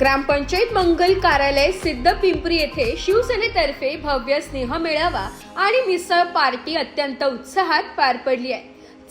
ग्रामपंचायत मंगल कार्यालय सिद्ध पिंपरी येथे शिवसेनेतर्फे भव्य स्नेह मेळावा आणि मिसळ पार्टी अत्यंत उत्साहात पार पडली आहे.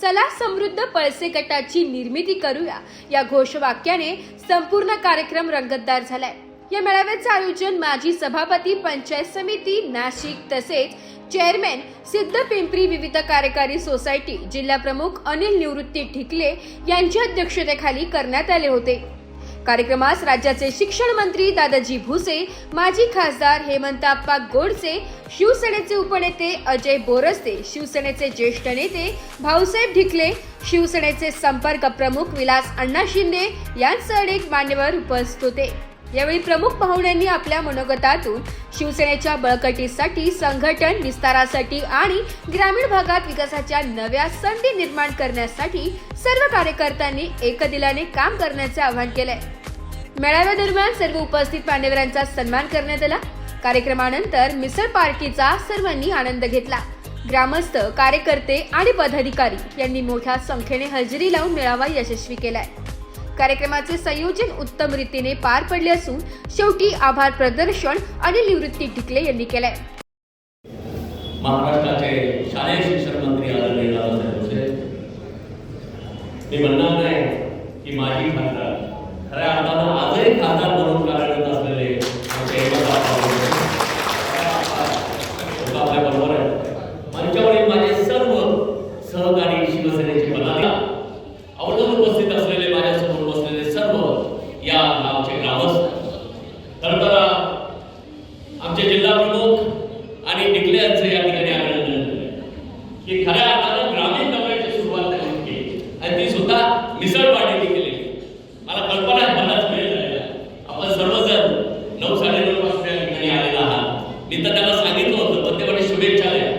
चला समृद्ध पळसे गटाची निर्मिती करूया. या घोषवाक्याने संपूर्ण कार्यक्रम रंगतदार झालाय. या मेळाव्याचे आयोजन माजी सभापती पंचायत समिती नाशिक तसेच चेअरमॅन सिद्ध पिंपरी विविध कार्यकारी सोसायटी जिल्हा प्रमुख अनिल निवृत्ती ठिकले यांच्या अध्यक्षतेखाली करण्यात आले होते. कार्यक्रमास राज्याचे शिक्षण मंत्री दादाजी भुसे माजी खासदार हेमंताप्पा गोडसे शिवसेनेचे उपनेते अजय बोरस्ते शिवसेनेचे ज्येष्ठ नेते भाऊसाहेब ढिकले शिवसेनेचे संपर्क प्रमुख विलास अण्णा शिंदे यांसह अनेक मान्यवर उपस्थित होते. यावेळी प्रमुख पाहुण्यांनी आपल्या मनोगतातून शिवसेनेच्या बळकटीसाठी संघटन विस्तारासाठी आणि ग्रामीण भागात विकासाच्या नव्या संधी निर्माण करण्यासाठी सर्व कार्यकर्त्यांनी एकदिलाने काम करण्याचे आवाहन केलंय. मेळाव्यादरम्यान सर्व उपस्थित मान्यवरांचा सन्मान करण्यात आला. कार्यक्रमानंतर मिसळ पार्टीचा सर्वांनी आनंद घेतला. ग्रामस्थ कार्यकर्ते आणि पदाधिकारी यांनी मोठ्या संख्येने हजेरी लावून मेळावा यशस्वी केलाय. कार्यक्रमाचे संयोजन उत्तम रीतीने पार पडले असून शेवटी आभार प्रदर्शन आणि निवृत्ती टिकले यांनी केलंय. महाराष्ट्राचे शालेय शिक्षण मंत्री आदरणीय दादासाहेब भुसे मी म्हणणार नाही की माझी खासदार खऱ्या अर्थानं आजही खासदार म्हणून कारण असलेले आमचे हेमंतराव भुसे. आपल्या बरोबर आहे मंचावरील माझे सर्व सहकारी शिवसेनेचे पदाधिकारी अवलंबून उपस्थित असलेले माझ्यासमोर बसलेले सर्व या गावचे ग्रामस्थ खरं तर आमचे जिल्हा प्रमुख आणि डिकले यांचे या ठिकाणी अभिनंदन की खऱ्या अर्थानं ग्रामीण दौऱ्याची सुरुवात त्यांनी केली आणि ती सुद्धा मिसळ पार्टीने केलेली मला कल्पना आहे बराच वेळ झालेला आहे. आपण सर्वजण नऊ साडेनऊ वाजता या ठिकाणी आलेला आहात मी तर त्यांना सांगितलं होतं पण ते म्हणे शुभेच्छा द्या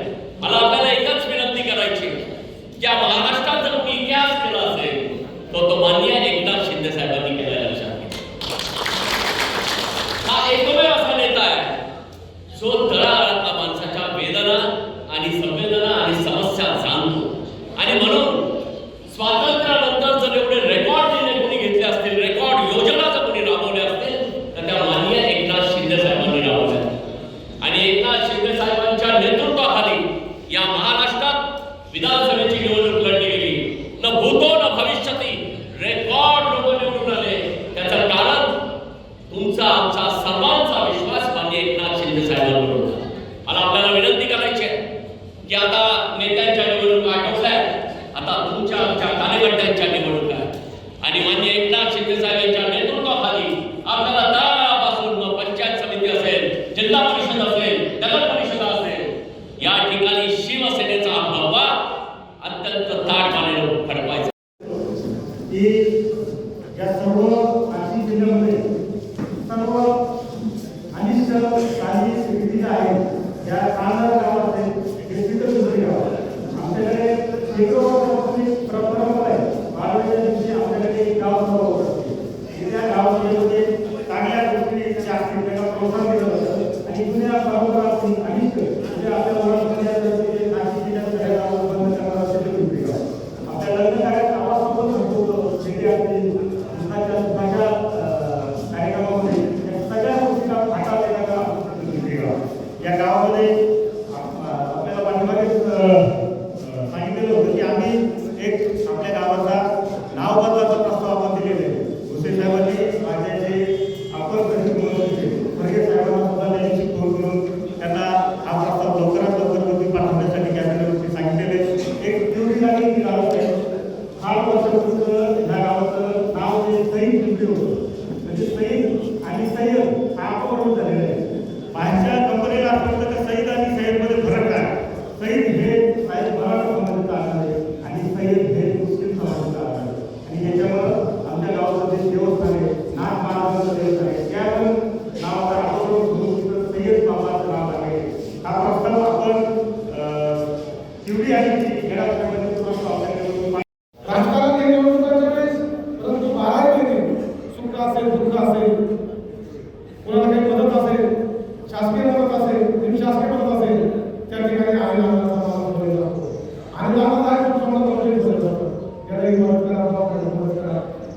मला आपल्याला एकच विनंती करायची की या महाराष्ट्रात जर कोणी इतिहास केला असेल तो तो मान्य एकनाथ शिंदे साहेबांनी केलेला आहे लक्षात घ्या. हा एकमेव असा नेता आहे जो तळागाळातल्या माणसाच्या वेदना आणि संवेदना आणि समस्या जाणतो आणि म्हणून स्वातंत्र्यानंतर जर एवढे रेकॉर्ड जिने कोणी घेतले असतील रेकॉर्ड योजना जर कोणी राबवल्या असतील तर त्या माननीय एकनाथ शिंदे साहेबांनी राबवल्या आणि एकनाथ शिंदे साहेबांच्या नेतृत्वाखाली या महाराष्ट्रात विधानसभेची निवडणूक लढली गेली. न भूतो न भविष्यती. रेकॉर्ड लोक निवडून आले. त्याचं कारण तुमचा आमचा सर्वांचा विश्वास मान्य एकनाथ शिंदे साहेबांवर होता. मला आपल्याला विनंती करायची आहे की आता नेत्यांच्या निवडणुका आठवल्या आता तुमच्या आमच्या कार्यकर्त्यांच्या निवडणुका आहेत. आणि मान्य एकनाथ शिंदे साहेबांच्या नेतृत्वाखाली आपल्याला तळागाळापासून मग पंचायत समिती असेल जिल्हा परिषद असेल नगर परिषद असेल या ठिकाणी शिवसेनेचा अत्यंत ताटमाने फडकवायचा की या सर्व नाशिक जिल्ह्यामध्ये सर्व अनिष्ट काही स्थिती आहेत या कांदा गावात आहेत हे तिथं सुद्धा गाव आमच्याकडे शेकडो वर्षापासून परंपरा आहे. बाराव्या दिवशी आपल्याकडे एक गाव सभा होत असते त्या गावामध्ये चांगल्या गोष्टी प्रोत्साहन दिलं जातं आणि जुन्या परंपरा अनिष्ट म्हणजे आपल्या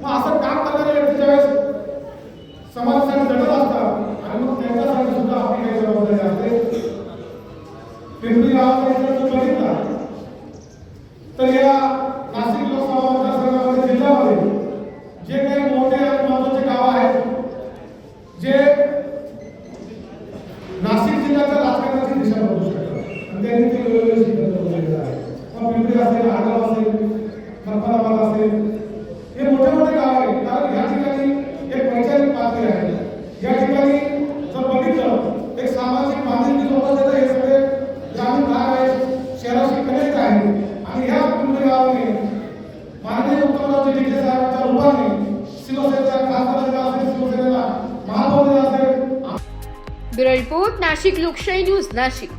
मग असं काम करणाऱ्या व्यक्तीच्या वेळेस समाजसाठी असतात आणि त्यांच्यासाठी सुद्धा आपली काही जबाबदारी असते. तर या नाशिक लोकसभा जे काही मोठे आणि आहेत जे नाशिक जिल्ह्याच्या राजकारणाची दिशा बदलू शकतात. आणि त्यांनी आहे मग पिंपरी असेल आगाव असेल રિપોર્ટ નાશિક લોકશાહી ન્યૂઝ નાશિક.